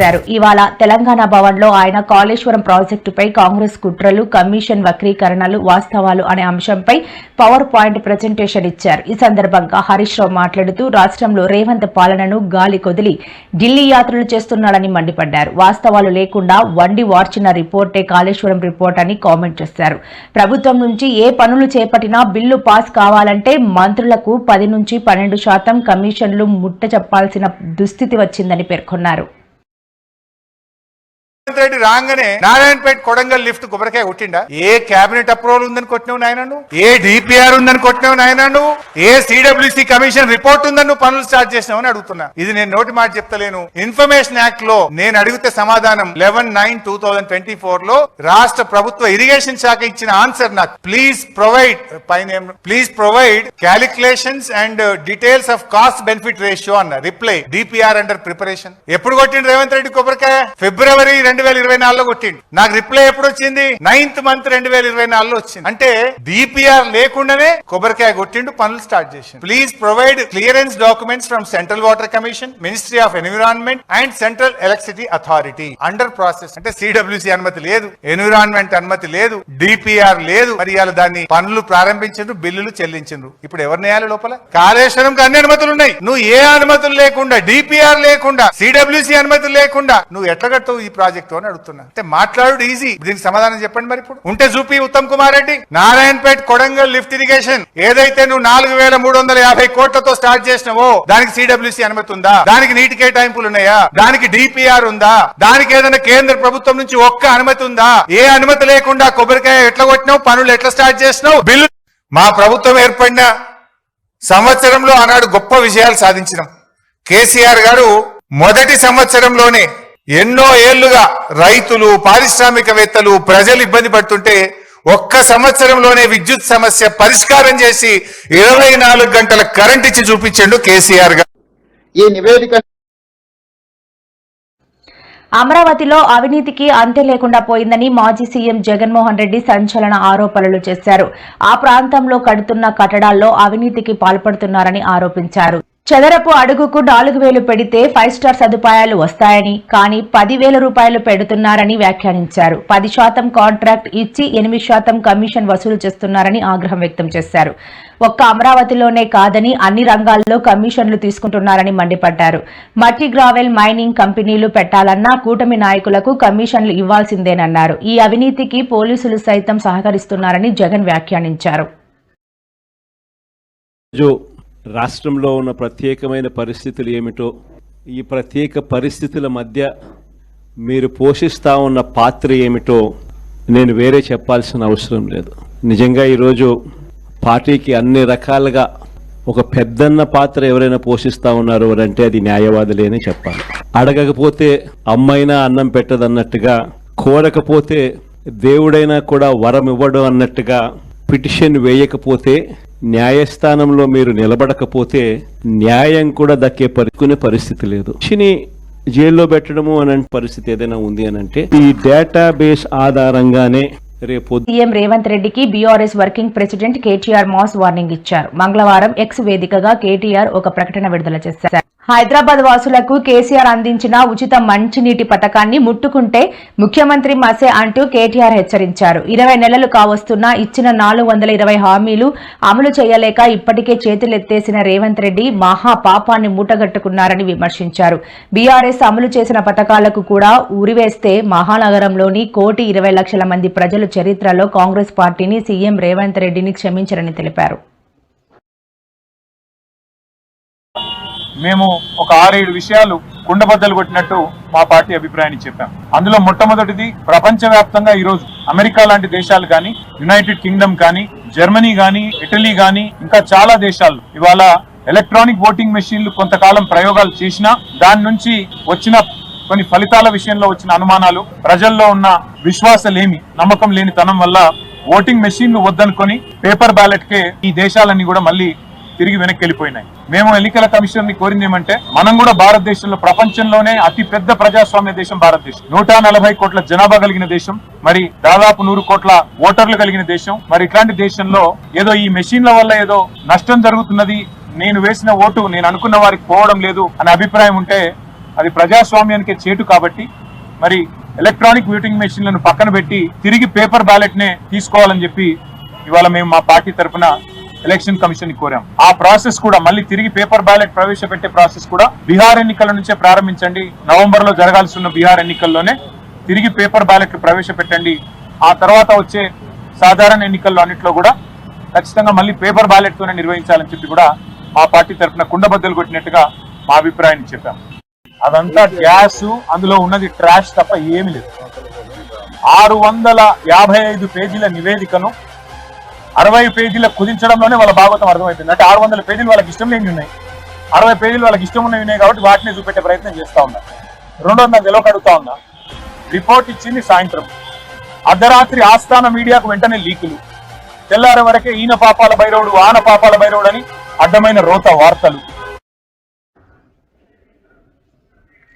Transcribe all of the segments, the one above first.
చేశారు. ఇవాళ తెలంగాణ భవన్లో ఆయన కాళేశ్వరం ప్రాజెక్టుపై కాంగ్రెస్ కుట్రలు కమిషన్ వక్రీకరణలు వాస్తవాలు అనే అంశంపై పవర్ పాయింట్ ప్రజెంటేషన్ ఇచ్చారు. ఈ సందర్భంగా హరీష్ రావు మాట్లాడుతూ రాష్ట్రంలో రేవంత్ పాలనను గాలి కొదిలి ఢిల్లీ యాత్రలు చేస్తున్నాడని మండిపడ్డారు. వాస్తవాలు లేకుండా వండి వార్చిన రిపోర్టే కాళేశ్వరం రిపోర్ట్ అని కామెంట్ చేశారు. ప్రభుత్వం నుంచి ఏ పనులు చేపట్టినా బిల్లు పాస్ కావాలంటే మంత్రులకు పది నుంచి పన్నెండు శాతం కమిషన్లు ముట్ట చెప్పాల్సిన దుస్థితి వచ్చిందని పేర్కొన్నారు. రేవంత్ రెడ్డి రాగానే నారాయణపేట కొడంగల్ లిఫ్ట్ గుబరకాయ కొట్టిండా? ఏ కేబినెట్ అప్రూవల్ ఉందని కొట్టినావు నాయన నువ్వు? ఏ డిపిఆర్ ఉందని కొట్టినావు నాయన నువ్వు? ఏ సిడబ్ల్యూసి కమిషన్ రిపోర్ట్ ఉందని నువ్వు పనులు స్టార్ట్ చేసినావు అని అడుగుతున్నా. ఇది నేను నోటి మాట చెప్తలేను. ఇన్ఫర్మేషన్ యాక్ట్లో నేను అడిగితే సమాధానం eleven nine two thousand twenty ఫోర్లో రాష్ట్ర ప్రభుత్వ ఇరిగేషన్ శాఖ ఇచ్చిన ఆన్సర్ నాకు. ప్లీజ్ ప్రొవైడ్ పైన please provide calculations and details of cost benefit ratio అన్న. రిప్లై డిపిఆర్ అండర్ ప్రిపరేషన్ ఎప్పుడు కొట్టిండు రేవంత్ రెడ్డి కొబ్బరికాయ? ఫిబ్రవరి రెండు వేల ఇరవై నాలుగులో కొట్టిండు. నాకు రిప్లై ఎప్పుడు వచ్చింది? నైన్త్ మంత్ రెండు వేల ఇరవై నాలుగులో వచ్చింది. అంటే డిపిఆర్ లేకుండానే కొబ్బరికాయ కొట్టిండు పనులు స్టార్ట్ చేసిండు. Please provide clearance documents from central water commission ministry of environment and central electricity authority under process అంటే సిడబ్ల్యూసి అనుమతి లేదు ఎన్విరాన్మెంట్ అనుమతి లేదు డిపిఆర్ లేదు. మరి ఇవాళ దాన్ని పనులు ప్రారంభించారు బిల్లులు చెల్లించిండ్రు. ఇప్పుడు ఎవరిని నేయాలి లోపల? కాళేశ్వరంకి అన్ని అనుమతులు ఉన్నాయి. నువ్వు ఏ అనుమతులు లేకుండా డిపిఆర్ లేకుండా సిడబ్ల్యూసి అనుమతులు లేకుండా నువ్వు ఎట్లా కట్టవు ఈ ప్రాజెక్ట్? అని అడుగుతున్నా. అంటే మాట్లాడు ఈజీ దీనికి సమాధానం చెప్పండి మరి ఇప్పుడు. ఉంటే చూపి ఉత్తమ్ కుమార్ రెడ్డి నారాయణపేట్ కొడంగల్ లిఫ్ట్ ఇరిగేషన్. ఏదైతే నువ్వు నాలుగు వేల మూడు వందల యాభై కోట్లతో స్టార్ట్ చేసినావో దానికి సిడబ్ల్యూసీ అనుమతి ఉందా? దానికి నీటి కేటాయింపులు ఉన్నాయా? దానికి డిపిఆర్ ఉందా? దానికి ఏదైనా కేంద్ర ప్రభుత్వం నుంచి ఒక్క అనుమతి ఉందా? ఏ అనుమతి లేకుండా కొబ్బరికాయ ఎట్లా కొట్టినావు? పనులు ఎట్లా స్టార్ట్ చేసినావు? బిల్లు మా ప్రభుత్వం ఏర్పడిన సంవత్సరంలో ఆనాడు గొప్ప విజయాలు సాధించినాం. కేసీఆర్ గారు మొదటి సంవత్సరంలోనే ఎన్నో ఏళ్ళుగా రైతులు పారిశ్రామికవేత్తలు ప్రజలు ఇబ్బంది పడుతుంటే ఒక్క సంవత్సరంలోనే విద్యుత్ సమస్య పరిష్కారం చేసి ఇరవై నాలుగు గంటల కరెంట్ ఇచ్చి చూపించిండు కేసీఆర్ గారు. ఈ నివేదిక అమరావతిలో అవినీతికి అంతే లేకుండా పోయిందని మాజీ సీఎం జగన్మోహన్ రెడ్డి సంచలన ఆరోపణలు చేశారు. ఆ ప్రాంతంలో కడుతున్న కట్టడాల్లో అవినీతికి పాల్పడుతున్నారని ఆరోపించారు. చదరపు అడుగుకు నాలుగు వేలు పెడితే ఫైవ్ స్టార్ సదుపాయాలు వస్తాయని కానీ పదివేల రూపాయలు పెడుతున్నారని వ్యాఖ్యానించారు. పది శాతం కాంట్రాక్ట్ ఇచ్చి ఎనిమిది శాతం కమిషన్ వసూలు చేస్తున్నారని ఆగ్రహం వ్యక్తం చేశారు. ఒక్క అమరావతిలోనే కాదని అన్ని రంగాల్లో కమిషన్లు తీసుకుంటున్నారని మండిపడ్డారు. మట్టి గ్రావెల్ మైనింగ్ కంపెనీలు పెట్టాలన్నా కూటమి నాయకులకు కమిషన్లు ఇవ్వాల్సిందేనన్నారు. ఈ అవినీతికి పోలీసులు సైతం సహకరిస్తున్నారని జగన్ వ్యాఖ్యానించారు. రాష్ట్రంలో ఉన్న ప్రత్యేకమైన పరిస్థితులు ఏమిటో ఈ ప్రత్యేక పరిస్థితుల మధ్య మీరు పోషిస్తా ఉన్న పాత్ర ఏమిటో నేను వేరే చెప్పాల్సిన అవసరం లేదు. నిజంగా ఈరోజు పార్టీకి అన్ని రకాలుగా ఒక పెద్దన్న పాత్ర ఎవరైనా పోషిస్తా ఉన్నారు అంటే అది న్యాయవాదులే అని చెప్పాలి. అడగకపోతే అమ్మైనా అన్నం పెట్టదన్నట్టుగా కోరకపోతే దేవుడైనా కూడా వరం ఇవ్వడం అన్నట్టుగా పిటిషన్ వేయకపోతే న్యాయస్థానంలో మీరు నిలబడకపోతే న్యాయం కూడా దక్కే పరుకునే పరిస్థితి లేదు. మనిషిని జైల్లో పెట్టడము అనే పరిస్థితి ఏదైనా ఉంది అని అంటే ఈ డేటాబేస్ ఆధారంగానే రేపు సీఎం రేవంత్ రెడ్డికి BRS working president KTR mass warning ఇచ్చారు. మంగళవారం ఎక్స్ వేదికగా కేటీఆర్ ఒక ప్రకటన విడుదల చేశారు. హైదరాబాద్ వాసులకు కేసీఆర్ అందించిన ఉచిత మంచినీటి పథకాన్ని ముట్టుకుంటే ముఖ్యమంత్రి మసే అంటూ కేటీఆర్ హెచ్చరించారు. ఇరవై నెలలు కావస్తున్నా ఇచ్చిన నాలుగు వందల ఇరవై హామీలు అమలు చేయలేక ఇప్పటికే చేతులెత్తేసిన రేవంత్ రెడ్డి మహా పాపాన్ని మూటగట్టుకున్నారని విమర్శించారు. బీఆర్ఎస్ అమలు చేసిన పథకాలకు కూడా ఉరివేస్తే మహానగరంలోని కోటి ఇరవై లక్షల మంది ప్రజలు చరిత్రలో కాంగ్రెస్ పార్టీని సీఎం రేవంత్ రెడ్డిని క్షమించరని తెలిపారు. మేము ఒక ఆరేడు విషయాలు కుండబద్దలు కొట్టినట్టు మా పార్టీ అభిప్రాయాన్ని చెప్పాం. అందులో మొట్టమొదటిది ప్రపంచవ్యాప్తంగా ఈరోజు అమెరికా లాంటి దేశాలు కానీ యునైటెడ్ కింగ్డమ్ కానీ జర్మనీ కానీ ఇటలీ కానీ ఇంకా చాలా దేశాలు ఇవాళ ఎలక్ట్రానిక్ ఓటింగ్ మెషిన్లు కొంతకాలం ప్రయోగాలు చేసినా దాని నుంచి వచ్చిన కొన్ని ఫలితాల విషయంలో వచ్చిన అనుమానాలు ప్రజల్లో ఉన్న విశ్వాసలేమి నమ్మకం లేని తనం వల్ల ఓటింగ్ మెషిన్లు వద్దనుకొని పేపర్ బ్యాలెట్ కే ఈ దేశాలన్నీ కూడా మళ్ళీ తిరిగి వెనక్కి వెళ్ళిపోయినాయి మేము ఎన్నికల కమిషన్ని కోరింది ఏమంటే మనం కూడా భారతదేశంలో ప్రపంచంలోనే అతి పెద్ద ప్రజాస్వామ్య దేశం భారతదేశం. నూట నలభై కోట్ల జనాభా కలిగిన దేశం మరి దాదాపు నూరు కోట్ల ఓటర్లు కలిగిన దేశం. మరి ఇట్లాంటి దేశంలో ఏదో ఈ మెషిన్ల వల్ల ఏదో నష్టం జరుగుతున్నది నేను వేసిన ఓటు నేను అనుకున్న వారికి పోవడం లేదు అనే అభిప్రాయం ఉంటే అది ప్రజాస్వామ్యానికి చేటు కాబట్టి మరి ఎలక్ట్రానిక్ ఓటింగ్ మెషిన్లను పక్కన పెట్టి తిరిగి పేపర్ బ్యాలెట్ నే తీసుకోవాలని చెప్పి ఇవాళ మేము మా పార్టీ తరఫున ఎలక్షన్ కమిషన్ కోరాం. ఆ ప్రాసెస్ కూడా మళ్ళీ తిరిగి పేపర్ బ్యాలెట్ ప్రవేశపెట్టే ప్రాసెస్ కూడా బీహార్ ఎన్నికల నుంచే ప్రారంభించండి. నవంబర్లో జరగాల్సి ఉన్న బీహార్ ఎన్నికల్లోనే తిరిగి పేపర్ బ్యాలెట్ ప్రవేశపెట్టండి. ఆ తర్వాత వచ్చే సాధారణ ఎన్నికల్లో అన్నింటిలో కూడా ఖచ్చితంగా మళ్ళీ పేపర్ బ్యాలెట్ తోనే నిర్వహించాలని చెప్పి కూడా మా పార్టీ తరఫున కుండబద్దలు కొట్టినట్టుగా మా అభిప్రాయాన్ని చెప్పాం. అదంతా గ్యాస్ అందులో ఉన్నది ట్రాష్ తప్ప ఏమీ లేదు. ఆరు వందల యాభై ఐదు పేజీల నివేదికను అరవై పేజీల కుదించడంలోనే వాళ్ళ భాగవతం అర్థమైపోయింది. అంటే ఆరు వందల పేజీలు వాళ్ళకి ఇష్టం లేని ఉన్నాయి. అరవై పేజీలు వాళ్ళకి ఇష్టం ఉన్నవి ఉన్నాయి కాబట్టి వాటిని చూపెట్టే ప్రయత్నం చేస్తా ఉన్నా. రెండోది నాకు తెలియక అడుగుతా ఉన్నా. రిపోర్ట్ ఇచ్చింది సాయంత్రం. అర్ధరాత్రి ఆస్థాన మీడియాకు వెంటనే లీకులు. తెల్లారే వరకే ఈయన పాపాల భైరవుడు ఆన పాపాల భైరవుడు అని అడ్డమైన రోత వార్తలు.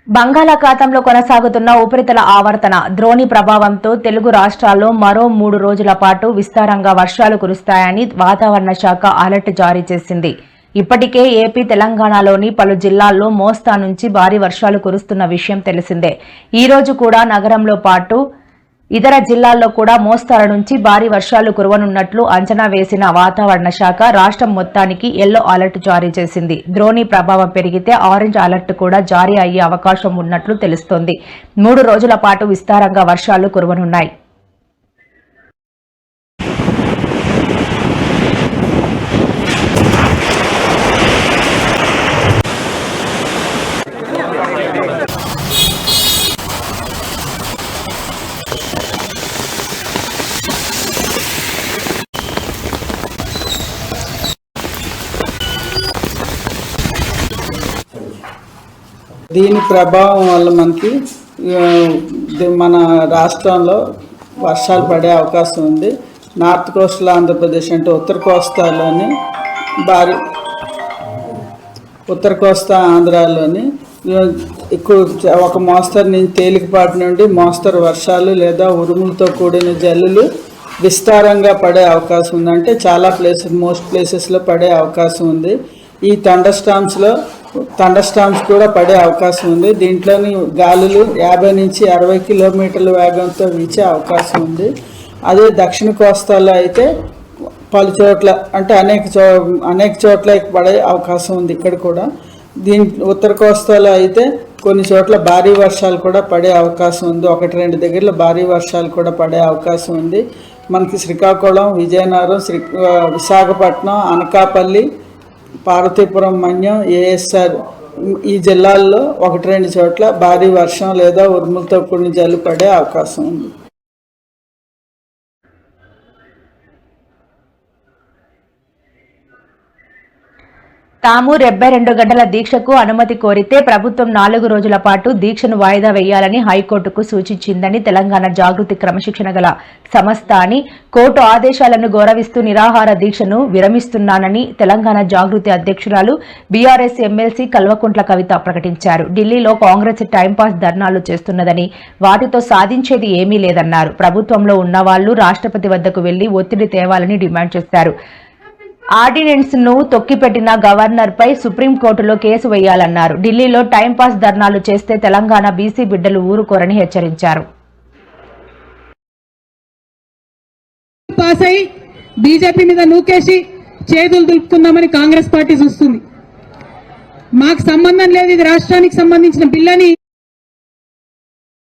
బంగాళాఖాతంలో కొనసాగుతున్న ఉపరితల ఆవర్తన ద్రోణి ప్రభావంతో తెలుగు రాష్ట్రాల్లో మరో మూడు రోజుల పాటు విస్తారంగా వర్షాలు కురుస్తాయని వాతావరణ శాఖ అలర్ట్ జారీ చేసింది. ఇప్పటికే ఏపీ తెలంగాణలోని పలు జిల్లాల్లో మోస్తా నుంచి భారీ వర్షాలు కురుస్తున్న విషయం తెలిసిందే. ఈ రోజు కూడా నగరంలో పాటు ఇతర జిల్లాల్లో కూడా మోస్తారు నుంచి భారీ వర్షాలు కురవనున్నట్లు అంచనా వేసిన వాతావరణ శాఖ రాష్ట్రం మొత్తానికి ఎల్లో అలర్ట్ జారీ చేసింది. ద్రోణి ప్రభావం పెరిగితే ఆరెంజ్ అలర్ట్ కూడా జారీ అయ్యే అవకాశం ఉన్నట్లు తెలుస్తోంది. మూడు రోజుల పాటు విస్తారంగా వర్షాలు కురవనున్నాయి. దీని ప్రభావం వల్ల మనకి మన రాష్ట్రంలో వర్షాలు పడే అవకాశం ఉంది. నార్త్ కోస్టల్ ఆంధ్రప్రదేశ్ అంటే ఉత్తర కోస్తాలోని భారీ ఉత్తర కోస్తా ఆంధ్రాలోని ఎక్కువ ఒక మోస్తరు నుంచి తేలికపాటి నుండి మోస్తరు వర్షాలు లేదా ఉరుములతో కూడిన జల్లులు విస్తారంగా పడే అవకాశం ఉంది. అంటే చాలా ప్లేసెస్ మోస్ట్ ప్లేసెస్లో పడే అవకాశం ఉంది. ఈ థండర్ స్టామ్స్లో థండర్ స్టామ్స్ కూడా పడే అవకాశం ఉంది. దీంట్లోని గాలులు యాభై నుంచి అరవై కిలోమీటర్ల వేగంతో వీచే అవకాశం ఉంది. అదే దక్షిణ కోస్తాలో అయితే పలు చోట్ల అంటే అనేక చో అనేక చోట్ల పడే అవకాశం ఉంది ఇక్కడ కూడా. దీని ఉత్తర కోస్తాలో అయితే కొన్ని చోట్ల భారీ వర్షాలు కూడా పడే అవకాశం ఉంది. ఒకటి రెండు దగ్గరలో భారీ వర్షాలు కూడా పడే అవకాశం ఉంది. మనకి శ్రీకాకుళం విజయనగరం శ్రీ విశాఖపట్నం అనకాపల్లి పార్వతీపురం మన్యం ఏఎస్ఆర్ ఈ జిల్లాల్లో ఒకటి రెండు చోట్ల భారీ వర్షం లేదా ఉరుములతో కూడిన జల్లు పడే అవకాశం ఉంది. తాము డెబ్బై రెండు గంటల దీక్షకు అనుమతి కోరితే ప్రభుత్వం నాలుగు రోజుల పాటు దీక్షను వాయిదా వేయాలని హైకోర్టుకు సూచించిందని తెలంగాణ జాగృతి క్రమశిక్షణ గల సంస్థ అని కోర్టు ఆదేశాలను గౌరవిస్తూ నిరాహార దీక్షను విరమిస్తున్నానని తెలంగాణ జాగృతి అధ్యక్షురాలు బీఆర్ఎస్ ఎమ్మెల్సీ కల్వకుంట్ల కవిత ప్రకటించారు. ఢిల్లీలో కాంగ్రెస్ టైంపాస్ ధర్నాలు చేస్తున్నదని వాటితో సాధించేది ఏమీ లేదన్నారు. ప్రభుత్వంలో ఉన్నవాళ్ళు రాష్ట్రపతి వద్దకు వెళ్ళి ఒత్తిడి తేవాలని డిమాండ్ చేశారు. ఆర్డినెన్స్ను తొక్కిపెట్టిన గవర్నర్ పై సుప్రీంకోర్టులో కేసు వేయాలన్నారు. ఢిల్లీలో టైంపాస్ ధర్నాలు చేస్తే తెలంగాణ బీసీ బిడ్డలు ఊరుకోరని హెచ్చరించారు. పాస్ బీజేపీ మీద నూకేసి చేతులు దులుపుకుందామని కాంగ్రెస్ పార్టీ చూస్తుంది. మాకు సంబంధం లేదు ఇది రాష్ట్రానికి సంబంధించిన బిల్లని